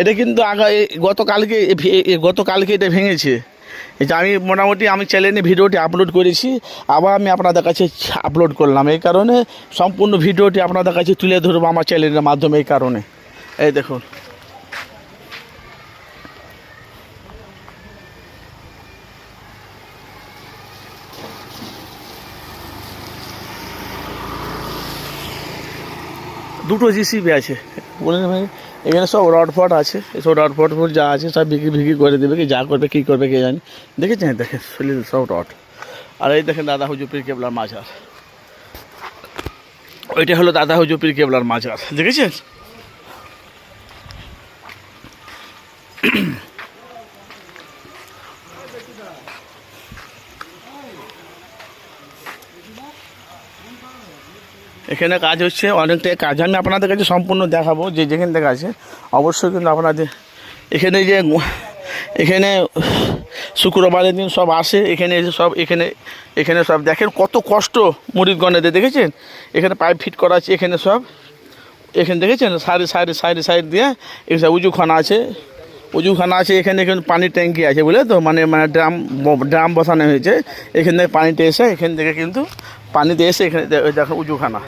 এটা কিন্তু আগা গতকালকে গতকালকে এটা ভেঙেছে। এটা আমি মোটামুটি আমি চ্যানেলে ভিডিওটি আপলোড করেছি, আবার আমি আপনাদের কাছে আপলোড করলাম। এই কারণে সম্পূর্ণ ভিডিওটি আপনাদের কাছে তুলে ধরবো আমার চ্যানেলের মাধ্যমে এই কারণে। এই দেখুন। দুটো জিসিবি আছে। বলেন ভাই, এখানে সব রড ফট আছে। এসব রড ফট ফট যা আছে সব বিক্রি বিক্রি করে দেবে কি, যা করবে, কী করবে কে জানি। দেখেছেন? দেখেন শরীর সব রড আর এই দেখেন দাদা হুজুপির কেবলার মাজার। ওইটা হলো দাদা হুজুপির কেবলার মাজার। দেখেছেন? এখানে কাজ হচ্ছে, অনেকটাই কাজ। আমি আপনাদের কাছে সম্পূর্ণ দেখাবো যে যেখান থেকে আছে। অবশ্যই কিন্তু আপনাদের এখানে যে এখানে শুক্রবারের দিন সব আসে, এখানে এসে সব, এখানে এখানে সব দেখেন কত কষ্ট মুরিদগণেদের দেখেছেন? এখানে পাইপ ফিট করা আছে, এখানে সব, এখানে দেখেছেন? সাইডে সাইডে সাইডে সাইড দিয়ে এখানে উজুখানা আছে উজুখানা আছে, এখানে এখানে পানির ট্যাঙ্কি আছে বুঝলে তো? মানে মানে ড্রাম ড্রাম বসানো হয়েছে। এখান থেকে পানিতে এসে, এখান থেকে কিন্তু পানিতে এসে এখানে দেখো উজুখানা।